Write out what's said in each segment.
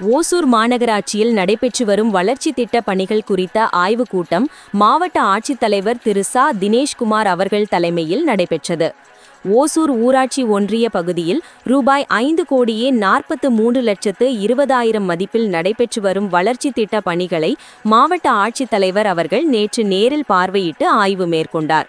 ஓசூர் மாநகராட்சியில் நடைபெற்று வரும் வளர்ச்சி திட்ட பணிகள் குறித்த ஆய்வுக் கூட்டம் மாவட்ட ஆட்சித்தலைவர் திரு சா. தினேஷ்குமார் அவர்கள் தலைமையில் நடைபெற்றது. ஓசூர் ஊராட்சி ஒன்றிய பகுதியில் ரூபாய் ஐந்து கோடியே நாற்பத்து மூன்று லட்சத்து இருபதாயிரம் மதிப்பில் நடைபெற்று வரும் வளர்ச்சி திட்ட பணிகளை மாவட்ட ஆட்சித்தலைவர் அவர்கள் நேற்று நேரில் பார்வையிட்டு ஆய்வு மேற்கொண்டார்.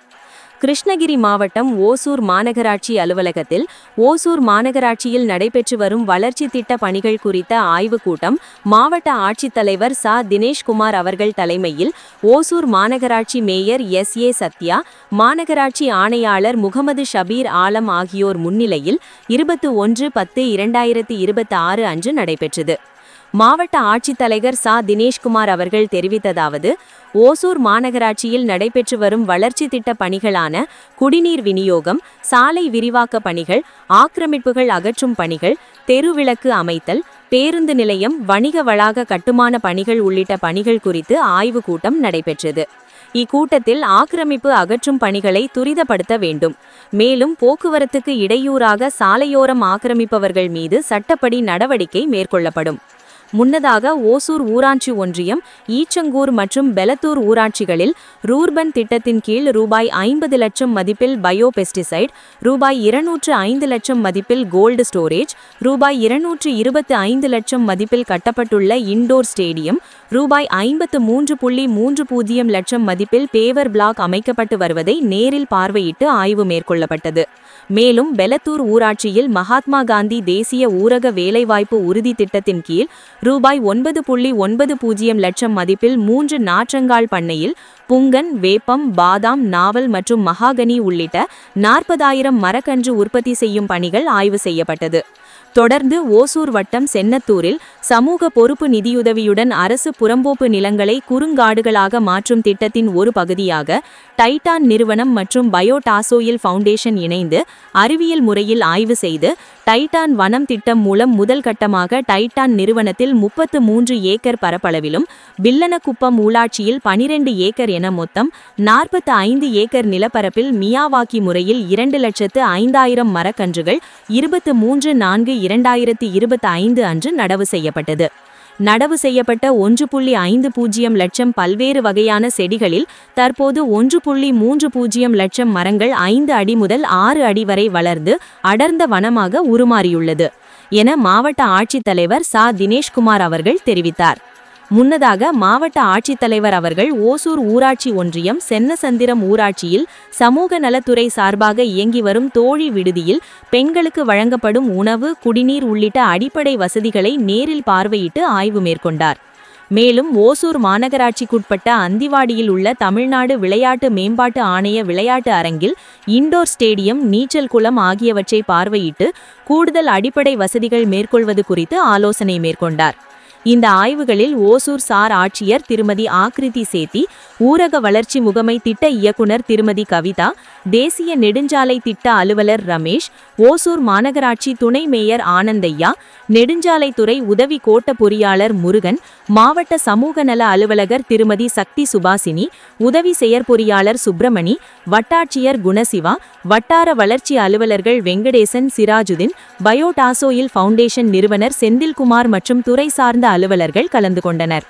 கிருஷ்ணகிரி மாவட்டம் ஓசூர் மாநகராட்சி அலுவலகத்தில் ஓசூர் மாநகராட்சியில் நடைபெற்று வரும் வளர்ச்சி திட்ட பணிகள் குறித்த ஆய்வுக் கூட்டம் மாவட்ட ஆட்சித்தலைவர் சா. தினேஷ்குமார் அவர்கள் தலைமையில் ஓசூர் மாநகராட்சி மேயர் எஸ். ஏ. சத்யா மாநகராட்சி ஆணையாளர் முகமது ஷபீர் ஆலம் ஆகியோர் முன்னிலையில் இருபத்து ஒன்று பத்து இரண்டாயிரத்தி இருபத்தி ஆறு அன்று நடைபெற்றது. மாவட்ட ஆட்சித்தலைவர் சா. தினேஷ்குமார் அவர்கள் தெரிவித்ததாவது ஓசூர் மாநகராட்சியில் நடைபெற்று வரும் வளர்ச்சி திட்ட பணிகளான குடிநீர் விநியோகம் சாலை விரிவாக்க பணிகள் ஆக்கிரமிப்புகள் அகற்றும் பணிகள் தெருவிளக்கு அமைத்தல் பேருந்து நிலையம் வணிக வளாக கட்டுமான பணிகள் உள்ளிட்ட பணிகள் குறித்து ஆய்வுக் கூட்டம் நடைபெற்றது. இக்கூட்டத்தில் ஆக்கிரமிப்பு அகற்றும் பணிகளை துரிதப்படுத்த வேண்டும். மேலும் போக்குவரத்துக்கு இடையூறாக சாலையோரம் ஆக்கிரமிப்பவர்கள் மீது சட்டப்படி நடவடிக்கை மேற்கொள்ளப்படும். முன்னதாக ஓசூர் ஊராட்சி ஒன்றியம் ஈச்சங்கூர் மற்றும் பெலத்தூர் ஊராட்சிகளில் ரூர்பன் திட்டத்தின் கீழ் ரூபாய் ஐம்பது லட்சம் மதிப்பில் பயோ பெஸ்டிசைட் ரூபாய் இருநூற்று ஐந்து லட்சம் மதிப்பில் கோல்டு ஸ்டோரேஜ் ரூபாய் இருநூற்று இருபத்தி ஐந்து லட்சம் மதிப்பில் கட்டப்பட்டுள்ள இண்டோர் ஸ்டேடியம் ரூபாய் ஐம்பத்து மூன்று புள்ளி மூன்று பூஜ்ஜியம் லட்சம் மதிப்பில் பேவர் பிளாக் அமைக்கப்பட்டு வருவதை நேரில் பார்வையிட்டு ஆய்வு மேற்கொள்ளப்பட்டது. மேலும் பெலத்தூர் ஊராட்சியில் மகாத்மா காந்தி தேசிய ஊரக வேலைவாய்ப்பு உறுதி திட்டத்தின் கீழ் ரூபாய் ஒன்பது புள்ளி ஒன்பது பூஜ்ஜியம் லட்சம் மதிப்பில் மூன்று நாற்றங்கால் பண்ணையில் புங்கன் வேப்பம் பாதாம் நாவல் மற்றும் மகாகனி உள்ளிட்ட நாற்பதாயிரம் மரக்கன்று உற்பத்தி செய்யும் பணிகள் ஆய்வு செய்யப்பட்டது. தொடர்ந்து ஓசூர் வட்டம் சென்னத்தூரில் சமூக பொறுப்பு நிதியுதவியுடன் அரசு புறம்போப்பு நிலங்களை குறுங்காடுகளாக மாற்றும் திட்டத்தின் ஒரு பகுதியாக டைட்டான் நிறுவனம் மற்றும் பயோடாசோயில் ஃபவுண்டேஷன் இணைந்து அறிவியல் முறையில் ஆய்வு செய்து டைட்டான் வனம் திட்டம் மூலம் முதல் கட்டமாக டைட்டான் நிறுவனத்தில் முப்பத்து மூன்று ஏக்கர் பரப்பளவிலும் வில்லனக்குப்பம் ஊராட்சியில் பனிரெண்டு ஏக்கர் என மொத்தம் நாற்பத்து ஐந்து ஏக்கர் நிலப்பரப்பில் மியாவாக்கி முறையில் இரண்டு லட்சத்து ஐந்தாயிரம் மரக்கன்றுகள் இருபத்து மூன்று நான்கு இரண்டாயிரத்தி இருபத்தி ஐந்து அன்று நடவு செய்யப்பட்டது. நடவு செய்யப்பட்ட ஒன்று புள்ளி ஐந்து பூஜ்ஜியம் லட்சம் பல்வேறு வகையான செடிகளில் தற்போது ஒன்று புள்ளி மூன்று பூஜ்ஜியம் லட்சம் மரங்கள் ஐந்து அடி முதல் ஆறு அடி வரை வளர்ந்து அடர்ந்த வனமாக உருமாறியுள்ளது என மாவட்ட ஆட்சித்தலைவர் சா. தினேஷ்குமார் அவர்கள் தெரிவித்தார். முன்னதாக மாவட்ட ஆட்சித்தலைவர் அவர்கள் ஓசூர் ஊராட்சி ஒன்றியம் சென்னசந்திரம் ஊராட்சியில் சமூக நலத்துறை சார்பாக இயங்கி வரும் தோழி விடுதியில் பெண்களுக்கு வழங்கப்படும் உணவு குடிநீர் உள்ளிட்ட அடிப்படை வசதிகளை நேரில் பார்வையிட்டு ஆய்வு மேற்கொண்டார். மேலும் ஓசூர் மாநகராட்சிக்குட்பட்ட அந்திவாடியில் உள்ள தமிழ்நாடு விளையாட்டு மேம்பாட்டு ஆணைய விளையாட்டு அரங்கில் இண்டோர் ஸ்டேடியம் நீச்சல் குளம் ஆகியவற்றை பார்வையிட்டு கூடுதல் அடிப்படை வசதிகள் மேற்கொள்வது குறித்து ஆலோசனை மேற்கொண்டார். இந்த ஆய்வுகளில் ஓசூர் சார் ஆட்சியர் திருமதி ஆக்ரிதி சேத்தி ஊரக வளர்ச்சி முகமை திட்ட இயக்குனர் திருமதி கவிதா தேசிய நெடுஞ்சாலை திட்ட அலுவலர் ரமேஷ் ஓசூர் மாநகராட்சி துணை மேயர் ஆனந்தையா நெடுஞ்சாலைத்துறை உதவி கோட்ட பொறியாளர் முருகன் மாவட்ட சமூக நல அலுவலகர் திருமதி சக்தி சுபாசினி உதவி செயற்பொறியாளர் சுப்பிரமணி வட்டாட்சியர் குணசிவா வட்டார வளர்ச்சி அலுவலர்கள் வெங்கடேசன் சிராஜுதீன் பயோடாசோயில் ஃபவுண்டேஷன் நிறுவனர் செந்தில்குமார் மற்றும் துறை சார்ந்த அலுவலர்கள் கலந்து கொண்டனர்.